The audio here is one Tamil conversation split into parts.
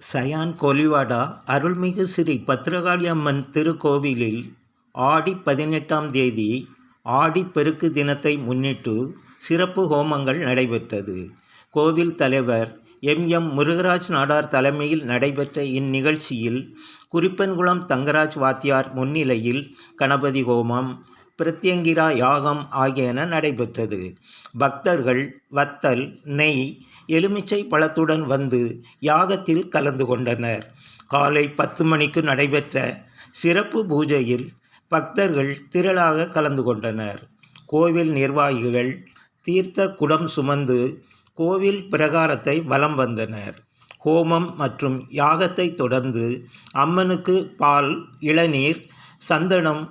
சயான் கொலிவாடா அருள்மிகு ஸ்ரீ பத்ரகாளி அம்மன் திருக்கோவிலில் ஆடி பதினெட்டாம் தேதி ஆடிப்பெருக்கு தினத்தை முன்னிட்டு சிறப்பு ஹோமங்கள் நடைபெற்றது. கோவில் தலைவர் எம். எம். முருகராஜ் நாடார் தலைமையில் நடைபெற்ற இந்நிகழ்ச்சியில் குறிப்பன்குளம் தங்கராஜ் வாத்தியார் முன்னிலையில் கணபதி ஹோமம் பிரத்யங்கிரா யாகம் ஆகியன நடைபெற்றது. பக்தர்கள் வத்தல் நெய் எலுமிச்சை பழத்துடன் வந்து யாகத்தில் கலந்து கொண்டனர். காலை பத்து மணிக்கு நடைபெற்ற சிறப்பு பூஜையில் பக்தர்கள் திரளாக கலந்து கொண்டனர். கோவில் நிர்வாகிகள் தீர்த்த குடம் சுமந்து கோவில் பிரகாரத்தை வலம் வந்தனர். ஹோமம் மற்றும் யாகத்தை தொடர்ந்து அம்மனுக்கு பால் இளநீர் சந்தனம்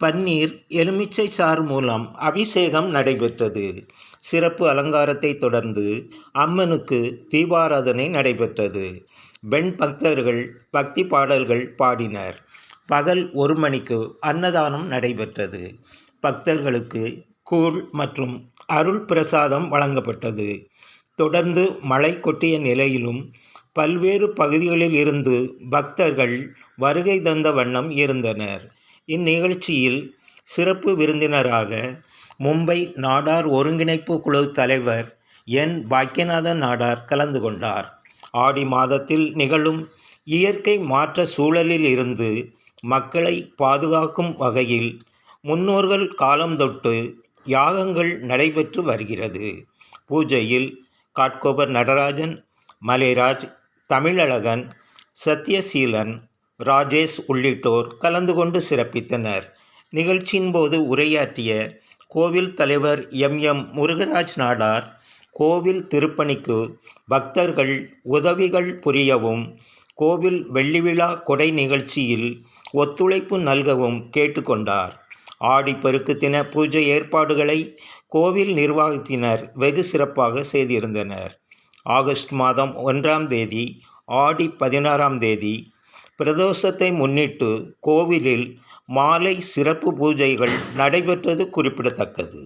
பன்னீர் எலுமிச்சை சாறு மூலம் அபிஷேகம் நடைபெற்றது. சிறப்பு அலங்காரத்தை தொடர்ந்து அம்மனுக்கு தீபாராதனை நடைபெற்றது. பெண் பக்தர்கள் பக்தி பாடல்கள் பாடினர். பகல் ஒரு மணிக்கு அன்னதானம் நடைபெற்றது. பக்தர்களுக்கு கூழ் மற்றும் அருள் பிரசாதம் வழங்கப்பட்டது. தொடர்ந்து மழை கொட்டிய நிலையிலும் பல்வேறு பகுதிகளில் இருந்து பக்தர்கள் வருகை தந்த வண்ணம் இருந்தனர். இந்நிகழ்ச்சியில் சிறப்பு விருந்தினராக மும்பை நாடார் ஒருங்கிணைப்பு குழு தலைவர் என். பாக்கியநாதன் நாடார் கலந்து கொண்டார். ஆடி மாதத்தில் நிகழும் இயற்கை மாற்ற சூழலில் இருந்து மக்களை பாதுகாக்கும் வகையில் முன்னோர்கள் காலம் தொட்டு யாகங்கள் நடைபெற்று வருகிறது. பூஜையில் காட்கோபர் நடராஜன் மலைராஜ் தமிழழகன் சத்யசீலன் ராஜேஷ் உள்ளிட்டோர் கலந்து கொண்டு சிறப்பித்தனர். நிகழ்ச்சியின் போது உரையாற்றிய கோவில் தலைவர் எம். எம். முருகராஜ் நாடார் கோவில் திருப்பணிக்கு பக்தர்கள் உதவிகள் புரியவும் கோவில் வெள்ளி விழா கொடை நிகழ்ச்சியில் ஒத்துழைப்பு நல்கவும் கேட்டுக்கொண்டார். ஆடிப்பெருக்கு தின பூஜை ஏற்பாடுகளை கோவில் நிர்வாகத்தினர் வெகு சிறப்பாக செய்திருந்தனர். ஆகஸ்ட் மாதம் ஒன்றாம் தேதி ஆடி பதினாறாம் தேதி பிரதோஷத்தை முன்னிட்டு கோவிலில் மாலை சிறப்பு பூஜைகள் நடைபெற்றது குறிப்பிடத்தக்கது.